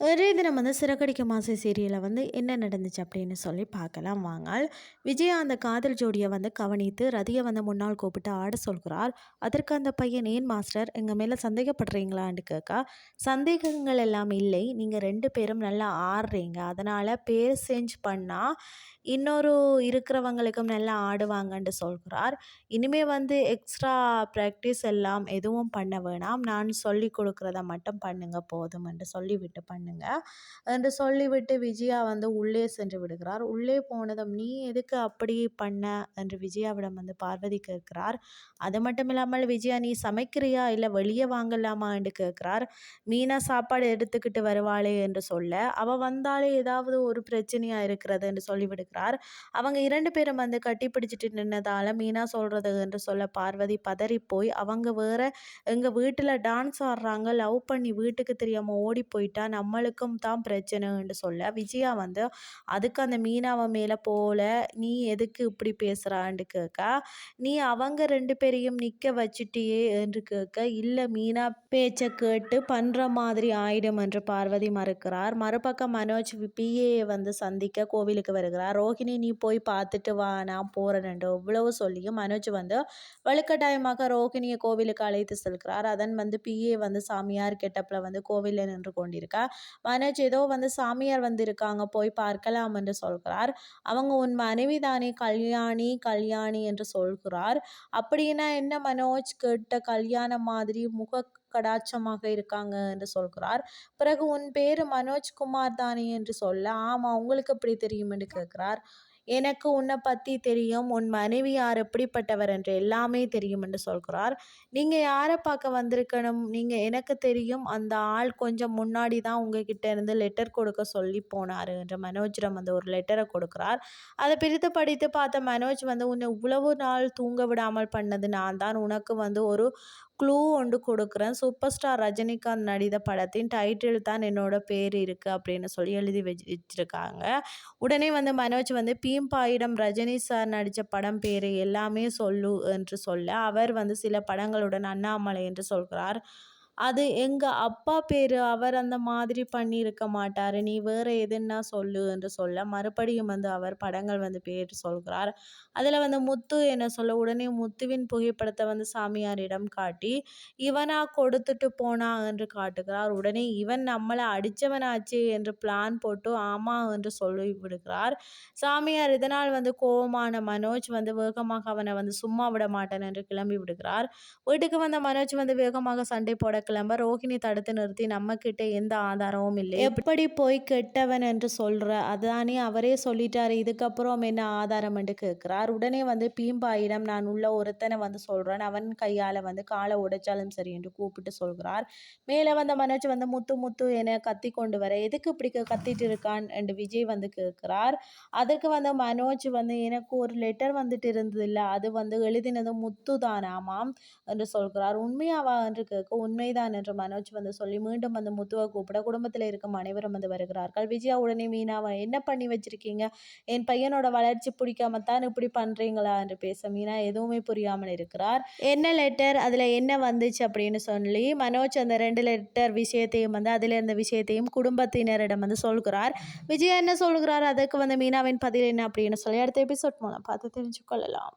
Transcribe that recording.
ஒரே தினம் வந்து சிறகடிக்க மாசை சீரியலில் வந்து என்ன நடந்துச்சு அப்படின்னு சொல்லி பார்க்கலாம். வாங்க. விஜயா அந்த காதல் ஜோடியை வந்து கவனித்து ரதியை வந்து முன்னால் கூப்பிட்டு ஆட சொல்கிறார். அதற்கு அந்த பையன் ஏன் மாஸ்டர்? எங்கள் மேலே சந்தேகப்படுறீங்களான்னு கேட்கா. சந்தேகங்கள் எல்லாம் இல்லை. நீங்கள் ரெண்டு பேரும் நல்லா ஆடுறீங்க. அதனால் பேர் சேஞ்ச் பண்ணால் இன்னொரு இருக்கிறவங்களுக்கும் நல்லா ஆடுவாங்கன்னு சொல்கிறார். இனிமேல் வந்து எக்ஸ்ட்ரா ப்ராக்டிஸ் எல்லாம் எதுவும் பண்ண வேணாம். நான் சொல்லி கொடுக்குறத மட்டும் பண்ணுங்க போதும் என்று சொல்லிவிட்டு பண்ணுங்க. என்று சொல்லிவிட்டு விஜயா வந்து உள்ளே சென்று விடுகிறார். உள்ளே போனதும் நீ எதுக்கு அப்படி பண்ண? என்று விஜயாவிடம் வந்து பார்வதி கேட்கிறார். அது மட்டும் இல்லாமல் விஜயா நீ சமைக்கிறியா? இல்லை வெளியே வாங்கலாமா? என்று கேட்கிறார். மீனா சாப்பாடு எடுத்துக்கிட்டு வருவாளே? என்று சொல்ல அவள் வந்தாலே ஏதாவது ஒரு பிரச்சனையாக இருக்கிறது? என்று சொல்லிவிடுகிறார். அவங்க இரண்டு பேரும் வந்து கட்டி பிடிச்சிட்டு நின்னதால மீனா சொல்றது என்று சொல்ல பார்வதி பதறி போய் அவங்க வேற எங்க வீட்டில் டான்ஸ் ஆடுறாங்க. லவ் பண்ணி வீட்டுக்கு தெரியாம ஓடி போயிட்டா நம்மளுக்கும் தான் பிரச்சனைன்னு சொல்ல விஜயா வந்து அதுக்கு அந்த மீனாவை மேலே போல நீ எதுக்கு இப்படி பேசுகிறான்னு கேட்க நீ அவங்க ரெண்டு பேரையும் நிற்க வச்சுட்டியே என்று கேட்க இல்லை மீனா பேச்சை கேட்டு பண்ணுற மாதிரி ஆயிடும் என்று பார்வதி மறுக்கிறார். மறுபக்கம் மனோஜ் பிஏ வந்து சந்திக்க கோவிலுக்கு வருகிறார். ரோஹிணி நீ போய் பார்த்துட்டு வா நான் போகிறேன்ண்டு இவ்வளவு சொல்லியும் மனோஜ் வந்து வலுக்கட்டாயமாக ரோஹிணியை கோவிலுக்கு அழைத்து செல்கிறார். அதன் வந்து பிஏ வந்து சாமியார் கெட்டப்பில் வந்து கோவிலில் நின்று கொண்டிருக்கா. மனோஜ் ஏதோ வந்து சாமியார் வந்து இருக்காங்க போய் பார்க்கலாம் என்று சொல்கிறார் அவங்க உன் மனைவி தானே கல்யாணி கல்யாணி என்று சொல்கிறார். அப்படின்னா என்ன மனோஜ்? கேட்ட கல்யாணம் மாதிரி முக கடாட்சமாக இருக்காங்க என்று சொல்கிறார். பிறகு உன் பேர் மனோஜ் குமார் தானே என்று சொல்ல ஆமாம் உங்களுக்கு எப்படி தெரியும் என்று கேட்கிறார். எனக்கு உன்னை பற்றி தெரியும். உன் மனைவி யார்? எப்படிப்பட்டவர் என்று எல்லாமே தெரியும் என்று சொல்கிறார். நீங்கள் யாரை பார்க்க வந்திருக்கணும்? நீங்கள் எனக்கு தெரியும். அந்த ஆள் கொஞ்சம் முன்னாடி தான் உங்ககிட்ட இருந்து லெட்டர் கொடுக்க சொல்லி போனார் என்று மனோஜிடம் வந்து ஒரு லெட்டரை கொடுக்குறார். அதை பிரித்து படித்து பார்த்த மனோஜ் வந்து உன்னை இவ்வளவு நாள் தூங்க விடாமல் பண்ணது நான் தான். உனக்கு வந்து ஒரு க்ளூ ஒன்று கொடுக்குறேன். சூப்பர் ஸ்டார் ரஜினிகாந்த் நடித்த படத்தின் டைட்டில் தான் என்னோட பேர் இருக்குது அப்படின்னு சொல்லி எழுதி வச்சு வச்சுருக்காங்க. உடனே வந்து மனோஜ் வந்து பீம்பாயிடம் ரஜினி சார் நடித்த படம் பேர் எல்லாமே சொல்லு என்று சொல்ல அவர் வந்து சில படங்களுடன் அண்ணாமலை என்று சொல்கிறார். அது எங்கள் அப்பா பேர் அவர் அந்த மாதிரி பண்ணியிருக்க மாட்டார். நீ வேறு எதுன்னா சொல்லு என்று சொல்ல மறுபடியும் வந்து அவர் படங்கள் வந்து பேர் சொல்கிறார். அதில் வந்து முத்து என்ன சொல்ல உடனே முத்துவின் புகைப்படத்தை வந்து சாமியாரிடம் காட்டி இவனா கொடுத்துட்டு போனா? என்று காட்டுகிறார். உடனே இவன் நம்மளை அடித்தவனாச்சே என்று பிளான் போட்டு ஆமா என்று சொல்லி விடுகிறார். சாமியார் இதனால் வந்து கோபமான மனோஜ் வந்து வேகமாக அவனை வந்து சும்மா விட மாட்டேன் என்று கிளம்பி விடுகிறார். வீட்டுக்கு வந்த மனோஜ் வந்து வேகமாக சண்டை போட கிளம்ப ரோஹிணி தடுத்து நிறுத்தி நம்ம கிட்ட எந்த ஆதாரமும் இல்லை எப்படி போய் கெட்டவன் என்று சொல்ற அதானே அவரே சொல்லிட்டாரு இதுக்கப்புறம் என்ன ஆதாரம் என்று கேட்கிறார். உடனே வந்து பீம்பாயிடம் நான் உள்ள ஒருத்தனை வந்து சொல்றேன் அவன் கையால வந்து காலை உடைச்சாலும் சரி என்று கூப்பிட்டு சொல்கிறார். மேலே வந்த மனோஜ் வந்து முத்து முத்து என கத்தி கொண்டு வர எதுக்கு இப்படி கத்திட்டு இருக்கான்? என்று விஜய் வந்து கேட்கிறார். அதுக்கு வந்து மனோஜ் வந்து எனக்கு ஒரு லெட்டர் வந்துட்டு இருந்தது இல்லை அது வந்து எழுதினது முத்து தானாமாம் என்று சொல்கிறார். உண்மையாவா? என்று கேட்க உண்மை தான் என்று மனோஜ் வந்து சொல்லி மீண்டும் வந்து முத்துவை கூப்பிட குடும்பத்தில் இருக்கும் அனைவரும் வந்து வருகிறார்கள். விஜயா உடனே மீனாவை என்ன பண்ணி வச்சிருக்கீங்க? என் பையனோட வளர்ச்சி பிடிக்காம தான் இப்படி பண்ணுறீங்களா என்று பேச மீனா எதுவுமே புரியாமல் இருக்கிறார். என்ன லெட்டர் அதில் என்ன வந்துச்சு? அப்படின்னு சொல்லி மனோஜ் அந்த ரெண்டு லெட்டர் விஷயத்தையும் வந்து அதில் இருந்த விஷயத்தையும் குடும்பத்தினரிடம் வந்து சொல்கிறார். விஜயா என்ன சொல்கிறார்? அதுக்கு வந்து மீனாவின் பதில் என்ன அப்படின்னு சொல்லி அடுத்த எபிசோட் மூலம் பார்த்து தெரிஞ்சுக்கொள்ளலாம்